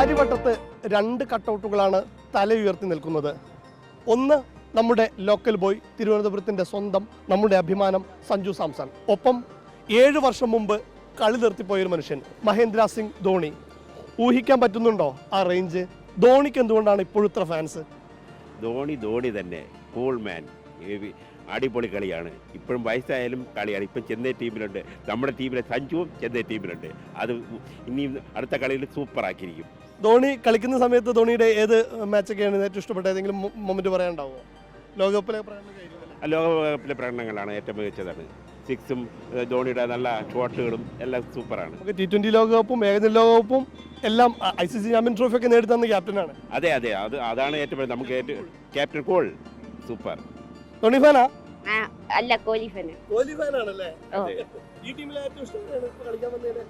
കാര്യവട്ടത്ത് രണ്ട് കട്ടൗട്ടുകളാണ് തലയുയർത്തി നിൽക്കുന്നത്. ഒന്ന് നമ്മുടെ ലോക്കൽ ബോയ് തിരുവനന്തപുരത്തിന്റെ സ്വന്തം നമ്മുടെ അഭിമാനം സഞ്ജു സാംസൺ. ഒപ്പം ഏഴ് വർഷം മുമ്പ് കളി നിർത്തിപ്പോയൊരു മനുഷ്യൻ മഹേന്ദ്ര സിംഗ് ധോണി. ഊഹിക്കാൻ പറ്റുന്നുണ്ടോ ആ റേഞ്ച് ധോണിക്ക് എന്തുകൊണ്ടാണ് ഇപ്പോഴത്തെ ഫാൻസ് ധോണി ധോണി തന്നെ കൂൾ മാൻ അടിപൊളി കളിയാണ്. ഇപ്പോഴും വയസ്സായാലും കളിയാണ്. ഇപ്പം ചെന്നൈ ടീമിലുണ്ട്. നമ്മുടെ ടീമിലെ സഞ്ജുവും ചെന്നൈ ടീമിലുണ്ട്. അത് ഇനിയും അടുത്ത കളിയിൽ സൂപ്പറാക്കിയിരിക്കും ധോണി കളിക്കുന്ന സമയത്ത് ധോണിയുടെ ഏത് മാച്ചൊക്കെയാണ് ഏറ്റവും ഇഷ്ടപ്പെട്ട ഏതെങ്കിലും മൊമെന്റ് പറയാനുണ്ടാവുമോ ലോകകപ്പിലെ ലോകകപ്പിലെ പ്രകടനങ്ങളാണ് ഏറ്റവും മികച്ചതാണ്. സിക്സും ധോണിയുടെ നല്ല ഷോട്ടുകളും എല്ലാം സൂപ്പറാണ്. നമുക്ക് ടി ട്വന്റി ലോകകപ്പും ഏകദിന ലോകകപ്പും എല്ലാം ഐ സി സി ചാമ്പ്യൻ ട്രോഫിയൊക്കെ നേടി തന്ന ക്യാപ്റ്റനാണ്. അതെ അതെ. അത് അതാണ് ഏറ്റവും നമുക്ക് ഏറ്റവും ക്യാപ്റ്റൻ കോൾ. സൂപ്പർ. ധോണി ഫാനാ അല്ല കോഹ്ലി ഫാന് കോഹ്ലി ഫാനാണല്ലേ ഈ ടീമിലെ ഏറ്റവും ഇഷ്ടം കളിക്കാൻ വന്നതിന്?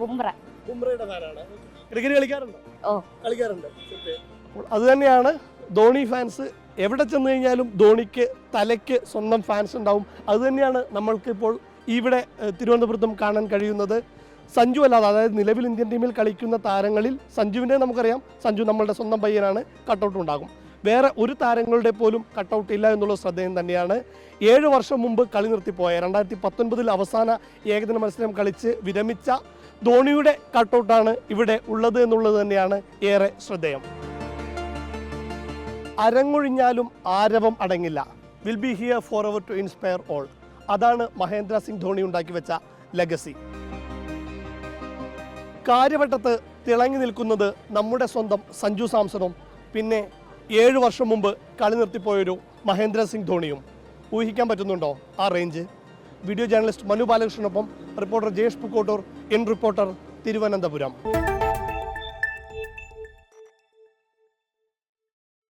ബുംറ. ബുംറയുടെ ഫാനാണ് ക്രിക്കറ്റ് കളിക്കാറുണ്ടോ? ഓ. കളിക്കാറുണ്ട്? അപ്പോൾ അത് തന്നെയാണ് ധോണി ഫാൻസ് എവിടെ ചെന്ന് കഴിഞ്ഞാലും ധോണിക്ക് തലയ്ക്ക് സ്വന്തം ഫാൻസ് ഉണ്ടാവും. അത് തന്നെയാണ് നമ്മൾക്ക് ഇപ്പോൾ ഇവിടെ തിരുവനന്തപുരത്തും കാണാൻ കഴിയുന്നത്. സഞ്ജു അല്ലാതെ അതായത് നിലവിൽ ഇന്ത്യൻ ടീമിൽ കളിക്കുന്ന താരങ്ങളിൽ സഞ്ജുവിനെ നമുക്കറിയാം. സഞ്ജു നമ്മളുടെ സ്വന്തം പയ്യനാണ്. കട്ടൗട്ട് ഉണ്ടാകും. വേറെ ഒരു താരങ്ങളുടെ പോലും കട്ടൗട്ട് ഇല്ല എന്നുള്ള ശ്രദ്ധേയം തന്നെയാണ്. ഏഴ് വർഷം മുമ്പ് കളി നിർത്തിപ്പോയ രണ്ടായിരത്തി പത്തൊൻപതിൽ അവസാന ഏകദിന മത്സരം കളിച്ച് വിരമിച്ച ധോണിയുടെ കട്ടൗട്ടാണ് ഇവിടെ ഉള്ളത് എന്നുള്ളത് തന്നെയാണ് ഏറെ ശ്രദ്ധേയം. അരങ്ങൊഴിഞ്ഞാലും ആരവം അടങ്ങില്ല. Will be here for ever to inspire all അതാണ് മഹേന്ദ്ര സിംഗ് ധോണി ഉണ്ടാക്കി വെച്ച ലെഗസി കാര്യവട്ടത്ത് തിളങ്ങി നിൽക്കുന്നത് നമ്മുടെ സ്വന്തം സഞ്ജു സാംസണും പിന്നെ ഏഴ് വർഷം മുമ്പ് കളി നിർത്തിപ്പോയൊരു മഹേന്ദ്ര സിംഗ് ധോണിയും. ഊഹിക്കാൻ പറ്റുന്നുണ്ടോ ആ range video journalist Manu ബാലകൃഷ്ണനൊപ്പം reporter Jayesh Pukkottoor in reporter Thiruvananthapuram.